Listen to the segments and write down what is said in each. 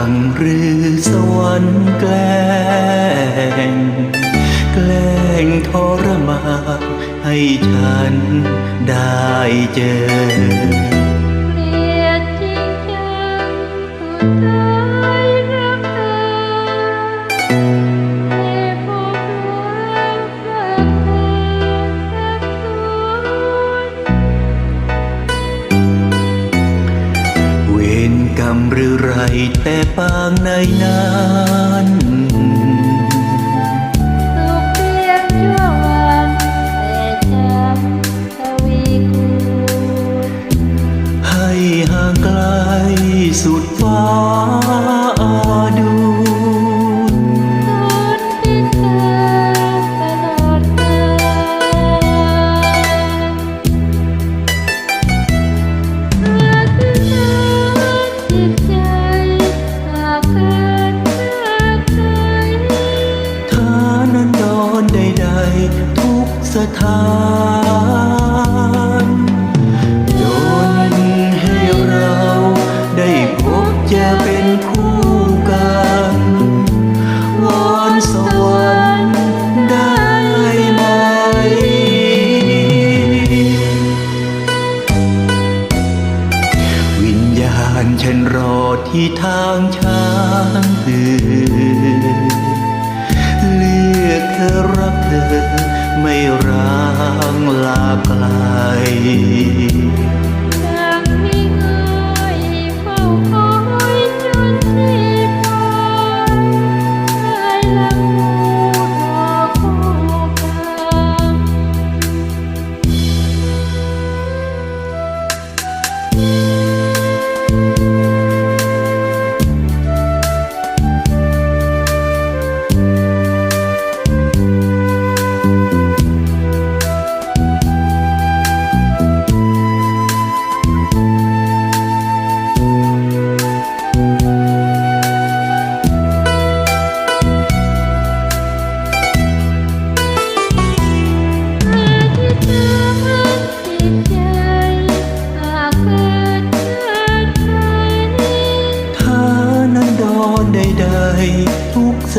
รมหรือสวรรค์แกล้ง แกล้งทรมานให้ฉันได้เจอ กรรมหรือไรแต่ปางในนั้นสุขเพียงชั่ววันแต่จำทวีคูณให้ห่างไกลสุดฟ้าานจนให้เราได้พบจะเป็นคู่กันวอนสวรรค์ได้ไหม วิญญาณฉันรอที่ทางช้างาก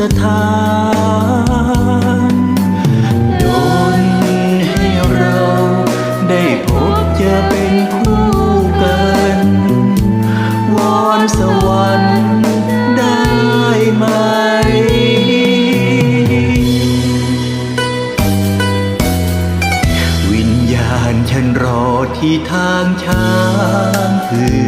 สถานโดนให้เราได้พบเจะเป็นคู่กันวอนสวรรค์ได้ไหม วิญญาณฉันรอที่ทางช้างเผือ